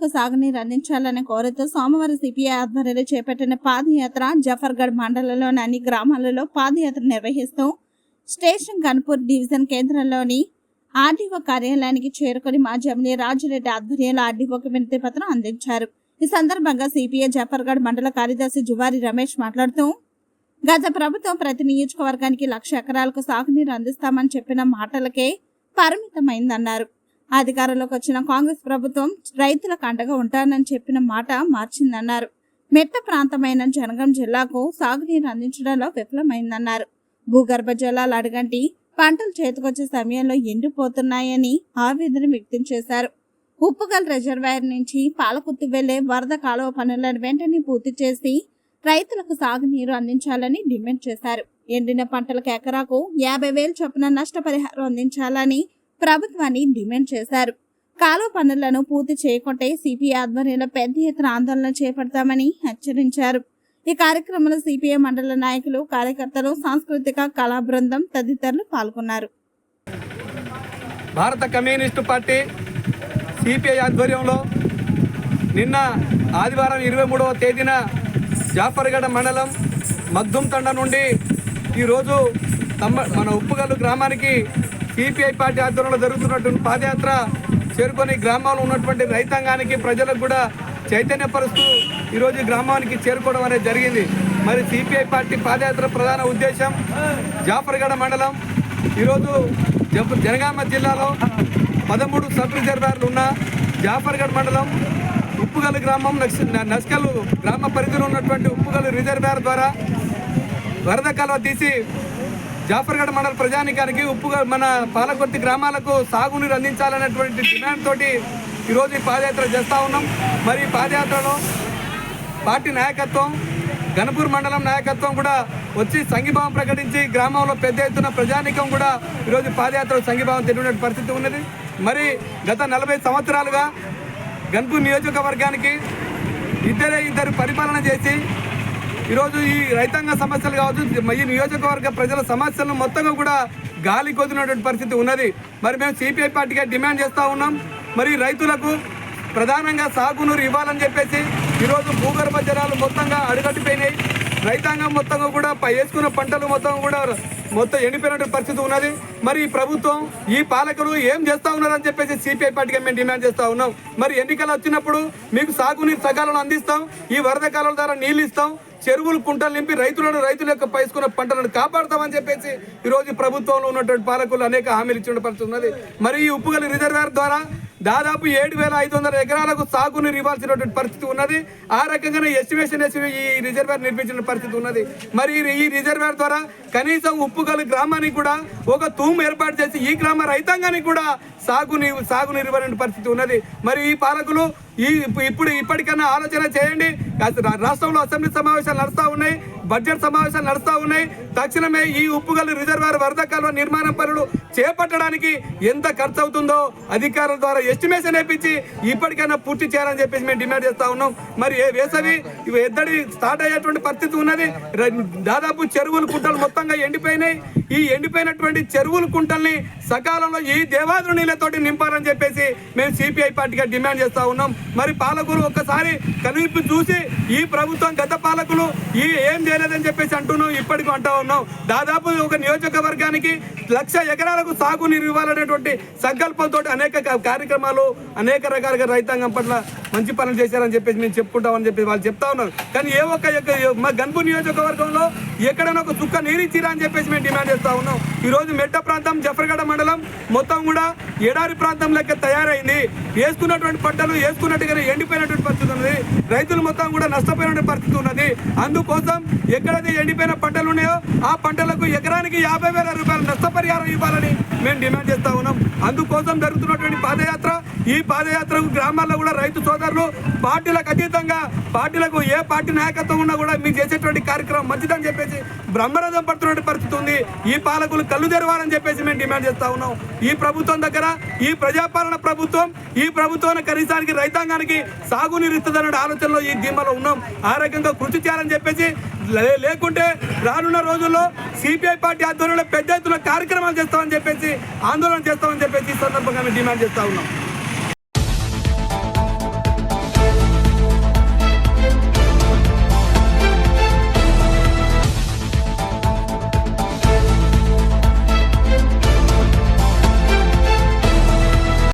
రైతులకు సాగునీరు అందించాలనే కోరుతూ సోమవారం సిపిఐ ఆధ్వర్యంలో చేపట్టిన పాదయాత్ర జఫర్గఢ్ మండలంలోని అన్ని గ్రామాలలో పాదయాత్ర నిర్వహిస్తూ స్టేషన్ గన్పూర్ డివిజన్ కేంద్రంలోని ఆర్డీఓ కార్యాలయానికి చేరుకుని మాజీ ఎమ్మెల్యే రాజురెడ్డి ఆధ్వర్యంలో ఆర్డీఓకి వినతి పత్రం అందించారు. ఈ సందర్భంగా సిపిఐ జఫర్గఢ్ మండల కార్యదర్శి జువారి రమేష్ మాట్లాడుతూ గత ప్రభుత్వం ప్రతి నియోజకవర్గానికి లక్ష ఎకరాలకు సాగునీరు అందిస్తామని చెప్పిన మాటలకే పరిమితమైందన్నారు. అధికారంలోకి వచ్చిన కాంగ్రెస్ ప్రభుత్వం రైతులకు అండగా ఉంటానని చెప్పిన మాట మార్చిందన్నారు. మెట్ట ప్రాంతమైన జనగం జిల్లాకు సాగునీరు అందించడంలో విఫలమైందన్నారు. భూగర్భ జలాలు అడగంటి పంటలు చేతికొచ్చే సమయంలో ఎండిపోతున్నాయని ఆవేదన వ్యక్తం చేశారు. ఉప్పుగల్ రిజర్వాయర్ నుంచి పాలకుర్తి వెళ్ళే వరద కాలువ పనులను వెంటనే పూర్తి చేసి రైతులకు సాగునీరు అందించాలని డిమాండ్ చేశారు. ఎండిన పంటలకు ఎకరాకు యాభై వేలు చొప్పున నష్టపరిహారం అందించాలని ప్రభుత్వాన్ని డిమాండ్ చేశారు. కాలువ పనులను పూర్తి చేయకుంటే సిపిఐ ఆధ్వర్యంలో పెద్ద ఎత్తున ఆందోళన చేపడతామని హెచ్చరించారు. ఈ కార్యక్రమంలో సిపిఐ మండల నాయకులు కార్యకర్తలు సాంస్కృతిక కళా బృందం తదితరులు పాల్గొన్నారు. భారత కమ్యూనిస్టు పార్టీ సిపిఐ ఆధ్వర్యంలో నిన్న ఆదివారం ఇరవై మూడవ తేదీన జాఫర్గఢ మండలం మగ్దుం తండ నుండి ఈరోజు తమ్మ మన ఉప్పుగల్లు గ్రామానికి సిపిఐ పార్టీ ఆధ్వర్యంలో జరుగుతున్నటువంటి పాదయాత్ర చేరుకొని గ్రామాల్లో ఉన్నటువంటి రైతాంగానికి ప్రజలకు కూడా చైతన్యపరుస్తూ ఈరోజు గ్రామానికి చేరుకోవడం అనేది జరిగింది. మరి సిపిఐ పార్టీ పాదయాత్ర ప్రధాన ఉద్దేశం జాఫర్గఢ మండలం. ఈరోజు జనగామ జిల్లాలో పదమూడు సబ్ రిజర్వాయర్లు ఉన్న జాఫర్గఢ్ మండలం ఉప్పుగల్ గ్రామం నక్స్ నస్కల్ గ్రామ పరిధిలో ఉన్నటువంటి ఉప్పుగల్ రిజర్వాయర్ ద్వారా వరద కాలువ తీసి జాఫర్గఢ్ మండల ప్రజానికానికి ఉప్పుగా మన పాలకొర్తి గ్రామాలకు సాగునీరు అందించాలనేటువంటి డిమాండ్ తోటి ఈరోజు ఈ పాదయాత్ర చేస్తూ ఉన్నాం. మరి పాదయాత్రలో పార్టీ నాయకత్వం గణపూర్ మండలం నాయకత్వం కూడా వచ్చి సంఘీభావం ప్రకటించి గ్రామంలో పెద్ద ఎత్తున ప్రజానికం కూడా ఈరోజు పాదయాత్ర సంఘీభావం తెలియని పరిస్థితి ఉన్నది. మరి గత నలభై సంవత్సరాలుగా గణపూర్ నియోజకవర్గానికి ఇద్దరే ఇద్దరు పరిపాలన చేసి ఈరోజు ఈ రైతాంగ సమస్యలు కావచ్చు ఈ నియోజకవర్గ ప్రజల సమస్యలను మొత్తంగా కూడా గాలి కొద్దినటువంటి పరిస్థితి ఉన్నది. మరి మేము సిపిఐ పార్టీగా డిమాండ్ చేస్తూ ఉన్నాం. మరి రైతులకు ప్రధానంగా సాగునీరు ఇవ్వాలని చెప్పేసి ఈరోజు భూగర్భ జలాలు మొత్తంగా అడుగట్టిపోయినాయి. రైతాంగం మొత్తంగా కూడా పై వేసుకున్న పంటలు మొత్తం కూడా మొత్తం ఎండిపోయినటువంటి పరిస్థితి ఉన్నది. మరి ఈ ప్రభుత్వం ఈ పాలకులు ఏం చేస్తా ఉన్నారని చెప్పేసి సిపిఐ పార్టీగా మేము డిమాండ్ చేస్తా ఉన్నాం. మరి ఎన్నికలు వచ్చినప్పుడు మీకు సాగునీరు సకాలంలో అందిస్తాం ఈ వరద కాలం ద్వారా నీళ్ళు ఇస్తాం చెరువులు కుంటలు నింపి రైతులను రైతుల యొక్క పైసుకున్న పంటలను కాపాడుతామని చెప్పేసి ఈరోజు ప్రభుత్వంలో ఉన్నటువంటి పాలకులు అనేక హామీలు ఇచ్చిన పరిస్థితి ఉన్నది. మరి ఈ ఉప్పుగల రిజర్వేర్ ద్వారా దాదాపు ఏడు వేల ఐదు వందల ఎకరాలకు సాగునీరు ఇవ్వాల్సినటువంటి పరిస్థితి ఉన్నది. ఆ రకంగానే ఎస్టిమేషన్ వేసి ఈ రిజర్వేర్ నిర్మించిన పరిస్థితి ఉన్నది. మరి ఈ- రిజర్వేర్ ద్వారా కనీసం ఉప్పుగల గ్రామానికి కూడా ఒక తూము ఏర్పాటు చేసి ఈ గ్రామ రైతాంగానికి కూడా సాగునీరు సాగునీరు ఇవ్వని పరిస్థితి ఉన్నది. మరి ఈ పాలకులు ఈ ఇప్పుడు ఇప్పటికన్నా ఆలోచన చేయండి. రా- రాష్ట్రంలో అసెంబ్లీ సమావేశాలు నడుస్తూ ఉన్నాయి. బడ్జెట్ సమావేశాలు నడుస్తూ ఉన్నాయి. తక్షణమే ఈ ఉప్పుగల్లు రిజర్వాయర్ వరద కాలువ నిర్మాణం పనులు చేపట్టడానికి ఎంత ఖర్చు అవుతుందో అధికారుల ద్వారా ఎస్టిమేషన్ వేపించి ఇప్పటికైనా పూర్తి చేయాలని చెప్పేసి మేము డిమాండ్ చేస్తూ ఉన్నాం. మరి ఏ వేసవి ఎద్దడి స్టార్ట్ అయ్యేటువంటి పరిస్థితి ఉన్నది. దాదాపు చెరువులు కుంటలు మొత్తంగా ఎండిపోయినాయి. ఈ ఎండిపోయినటువంటి చెరువులు కుంటల్ని సకాలంలో ఈ దేవాదుల నీళ్ళతోటి నింపాలని చెప్పేసి మేము సిపిఐ పార్టీగా డిమాండ్ చేస్తూ ఉన్నాం. మరి పాలకులు ఒక్కసారి కనువిప్పు చూసి ఈ ప్రభుత్వం గత పాలకులు ఈ ఏం చేయలేదని చెప్పేసి అంటున్నాం ఇప్పటికీ అంటా ఉన్నాం దాదాపు ఒక నియోజకవర్గానికి లక్ష ఎకరాలకు సాగునీరు ఇవ్వాలనేటువంటి సంకల్పంతో అనేక కార్యక్రమాలు అనేక రకాలుగా రైతాంగం పట్ల మంచి పనులు చేశారని చెప్పేసి మేము చెప్పుకుంటామని చెప్పి వాళ్ళు చెప్తా ఉన్నారు. కానీ ఏ ఒక్క యొక్క- మా గన్పూర్ నియోజకవర్గంలో ఎక్కడైనా ఒక చుక్క నీరు ఇచ్చిరా అని చెప్పేసి మేము డిమాండ్ చేస్తూ ఉన్నాం. ఈ రోజు మెట్ట ప్రాంతం జఫర్గడ మండలం మొత్తం కూడా ఎడారి ప్రాంతం లెక్క తయారైంది. వేసుకున్నటువంటి పంటలు వేసుకున్నట్టుగానే ఎండిపోయినటువంటి పరిస్థితి ఉన్నది. రైతులు మొత్తం కూడా నష్టపోయినటువంటి పరిస్థితి ఉన్నది. అందుకోసం ఎక్కడైతే ఎండిపోయిన పంటలు ఉన్నాయో ఆ పంటలకు ఎకరానికి యాభై వేల రూపాయల నష్టపరిహారం ఇవ్వాలని మేము డిమాండ్ చేస్తా ఉన్నాం. అందుకోసం జరుగుతున్నటువంటి పాదయాత్ర ఈ పాదయాత్రకు గ్రామాల్లో కూడా రైతు సోదరులు పార్టీలకు అతీతంగా పార్టీలకు ఏ పార్టీ నాయకత్వం ఉన్నా కూడా మీరు చేసేటువంటి కార్యక్రమం మంచిదని చెప్పేసి బ్రహ్మరథం పడుతున్నటువంటి పరిస్థితి ఉంది. ఈ పాలకులు కళ్ళు తెరవాలని చెప్పేసి మేము డిమాండ్ చేస్తా ఉన్నాం. ఈ ప్రభుత్వం దగ్గర ఈ ప్రజాపాలన ప్రభుత్వం ఈ ప్రభుత్వం కనీసానికి రైతాంగానికి సాగునీరు ఇస్తుందనే ఆలోచనలో ఈ ధీమాలో ఉన్నాం. ఆ రకంగా కృషి చేయాలని చెప్పేసి లే- లేకుంటే రానున్న రోజుల్లో సిపిఐ పార్టీ ఆధ్వర్యంలో పెద్ద ఎత్తున కార్యక్రమాలు చేస్తామని చెప్పేసి ఆందోళన చేస్తామని చెప్పేసి ఈ సందర్భంగా మేము డిమాండ్ చేస్తా ఉన్నాం.